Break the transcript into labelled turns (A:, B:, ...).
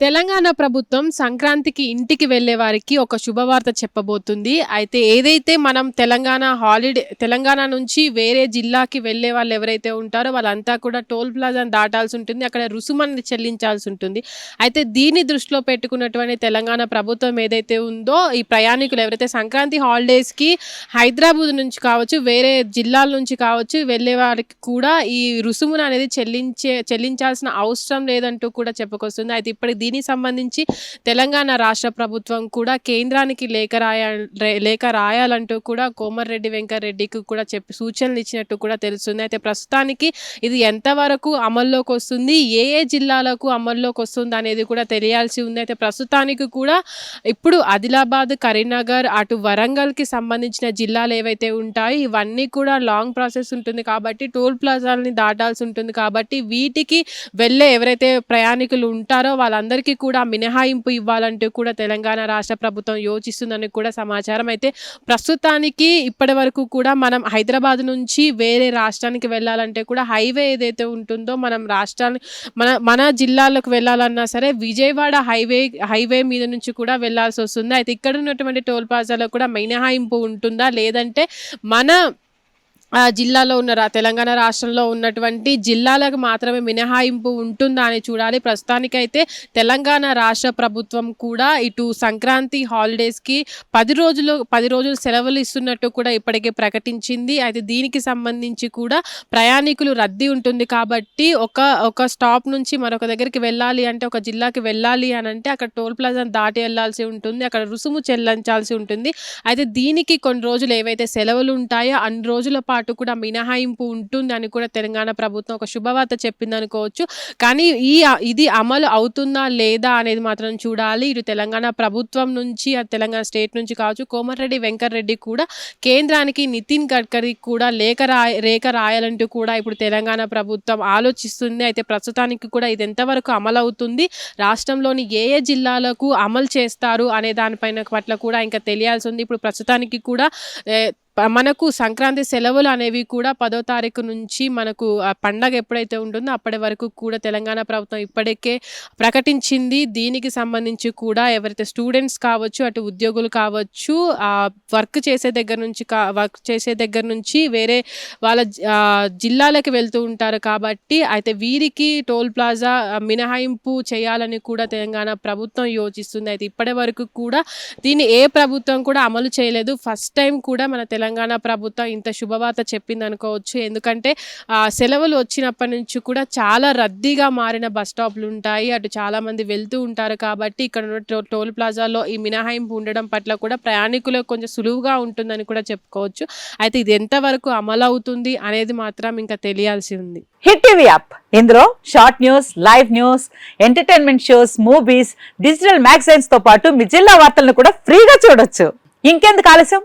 A: తెలంగాణ ప్రభుత్వం సంక్రాంతికి ఇంటికి వెళ్ళే వారికి ఒక శుభవార్త చెప్పబోతుంది. అయితే ఏదైతే మనం తెలంగాణ హాలిడే తెలంగాణ నుంచి వేరే జిల్లాకి వెళ్ళే వాళ్ళు ఎవరైతే ఉంటారో వాళ్ళంతా కూడా టోల్ ప్లాజాను దాటాల్సి ఉంటుంది. అక్కడ రుసుమని చెల్లించాల్సి ఉంటుంది. అయితే దీన్ని దృష్టిలో పెట్టుకున్నటువంటి తెలంగాణ ప్రభుత్వం ఏదైతే ఉందో ఈ ప్రయాణికులు ఎవరైతే సంక్రాంతి హాలిడేస్కి హైదరాబాద్ నుంచి కావచ్చు వేరే జిల్లాల నుంచి కావచ్చు వెళ్ళే వారికి కూడా ఈ రుసుమును అనేది చెల్లించే చెల్లించాల్సిన అవసరం లేదంటూ కూడా చెప్పుకొస్తుంది. అయితే ఇప్పటికి దీనికి సంబంధించి తెలంగాణ రాష్ట్ర ప్రభుత్వం కూడా కేంద్రానికి లేఖ రాయ లేఖ రాయాలంటూ కూడా కోమర్రెడ్డి వెంకరెడ్డికి కూడా చెప్పి సూచనలు ఇచ్చినట్టు కూడా తెలుస్తుంది. అయితే ప్రస్తుతానికి ఇది ఎంతవరకు అమల్లోకి వస్తుంది? ఏ ఏ జిల్లాలకు అమల్లోకి వస్తుంది అనేది కూడా తెలియాల్సి ఉంది. అయితే ప్రస్తుతానికి కూడా ఇప్పుడు ఆదిలాబాద్ కరీంనగర్ అటు వరంగల్కి సంబంధించిన జిల్లాలు ఏవైతే ఉంటాయో ఇవన్నీ కూడా లాంగ్ ప్రాసెస్ ఉంటుంది కాబట్టి టోల్ ప్లాజాలని దాటాల్సి ఉంటుంది కాబట్టి వీటికి వెళ్ళే ఎవరైతే ప్రయాణికులు ఉంటారో వాళ్ళందరూ వాళ్ళందరికీ కూడా మినహాయింపు ఇవ్వాలంటూ కూడా తెలంగాణ రాష్ట్ర ప్రభుత్వం యోచిస్తుందని కూడా సమాచారం. అయితే ప్రస్తుతానికి ఇప్పటి వరకు కూడా మనం హైదరాబాద్ నుంచి వేరే రాష్ట్రానికి వెళ్ళాలంటే కూడా హైవే ఏదైతే ఉంటుందో మనం రాష్ట్రాన్ని మన మన జిల్లాలకు వెళ్ళాలన్నా సరే విజయవాడ హైవే హైవే మీద నుంచి కూడా వెళ్ళాల్సి వస్తుంది. అయితే ఇక్కడ ఉన్నటువంటి టోల్ ప్లాజాలో కూడా మినహాయింపు ఉంటుందా? లేదంటే మన జిల్లాలో ఉన్న రా- తెలంగాణ రాష్ట్రంలో ఉన్నటువంటి జిల్లాలకు మాత్రమే మినహాయింపు ఉంటుందా అని చూడాలి. ప్రస్తుతానికైతే తెలంగాణ రాష్ట్ర ప్రభుత్వం కూడా ఇటు సంక్రాంతి హాలిడేస్కి పది రోజులు పది రోజులు సెలవులు ఇస్తున్నట్టు కూడా ఇప్పటికే ప్రకటించింది. అయితే దీనికి సంబంధించి కూడా ప్రయాణికులు రద్దీ ఉంటుంది కాబట్టి ఒక ఒక స్టాప్ నుంచి మరొక దగ్గరికి వెళ్ళాలి అంటే ఒక జిల్లాకి వెళ్ళాలి అని అంటే అక్కడ టోల్ ప్లాజాను దాటి వెళ్ళాల్సి ఉంటుంది అక్కడ రుసుము చెల్లించాల్సి ఉంటుంది. అయితే దీనికి కొన్ని రోజులు ఏవైతే సెలవులు ఉంటాయో అన్ని రోజుల పాటు కూడా మినహాయింపు ఉంటుంది అని కూడా తెలంగాణ ప్రభుత్వం ఒక శుభవార్త చెప్పింది అనుకోవచ్చు కానీ ఈ ఇది అమలు అవుతుందా లేదా అనేది మాత్రం చూడాలి. ఇటు తెలంగాణ ప్రభుత్వం నుంచి ఆ తెలంగాణ స్టేట్ నుంచి కావచ్చు కోమటిరెడ్డి వెంకటరెడ్డి కూడా కేంద్రానికి నితిన్ గడ్కరీ కూడా లేఖ రాయ రేఖ రాయాలంటూ కూడా ఇప్పుడు తెలంగాణ ప్రభుత్వం ఆలోచిస్తుంది. అయితే ప్రస్తుతానికి కూడా ఇది ఎంతవరకు అమలు అవుతుంది రాష్ట్రంలోని ఏ ఏ జిల్లాలకు అమలు చేస్తారు అనే దానిపైన పట్ల కూడా ఇంకా తెలియాల్సి ఉంది. ఇప్పుడు ప్రస్తుతానికి కూడా మనకు సంక్రాంతి సెలవులు అనేవి కూడా పదో తారీఖు నుంచి మనకు ఆ పండగ ఎప్పుడైతే ఉంటుందో అప్పటి వరకు కూడా తెలంగాణ ప్రభుత్వం ఇప్పటికే ప్రకటించింది. దీనికి సంబంధించి కూడా ఎవరైతే స్టూడెంట్స్ కావచ్చు అటు ఉద్యోగులు కావచ్చు ఆ వర్క్ చేసే దగ్గర నుంచి కా వర్క్ చేసే దగ్గర నుంచి వేరే వాళ్ళ జిల్లాలకు వెళ్తూ ఉంటారు కాబట్టి అయితే వీరికి టోల్ ప్లాజా మినహాయింపు చేయాలని కూడా తెలంగాణ ప్రభుత్వం యోచిస్తుంది. అయితే ఇప్పటి వరకు కూడా దీన్ని ఏ ప్రభుత్వం కూడా అమలు చేయలేదు. ఫస్ట్ టైం కూడా మన తెలంగాణ తెలంగాణ ప్రభుత్వం ఇంత శుభవార్త చెప్పింది అనుకోవచ్చు ఎందుకంటే సెలవులు వచ్చినప్పటి నుంచి కూడా చాలా రద్దీగా మారిన బస్ స్టాప్లు ఉంటాయి. అటు చాలా మంది వెళ్తూ ఉంటారు కాబట్టి ఇక్కడ ఉన్న టోల్ ప్లాజాలో ఈ మినహాయింపు ఉండడం పట్ల కూడా ప్రయాణికులకు కొంచెం సులువుగా ఉంటుందని కూడా చెప్పుకోవచ్చు. అయితే ఇది ఎంతవరకు అమలు అవుతుంది అనేది మాత్రం ఇంకా తెలియాల్సి ఉంది.
B: Hit TV app. ఇందులో short news live news entertainment shows movies digital మ్యాగజైన్స్తో పాటు మీ జిల్లా వార్తలను కూడా ఫ్రీగా చూడొచ్చు. ఇంకెందుకు ఆలస్యం?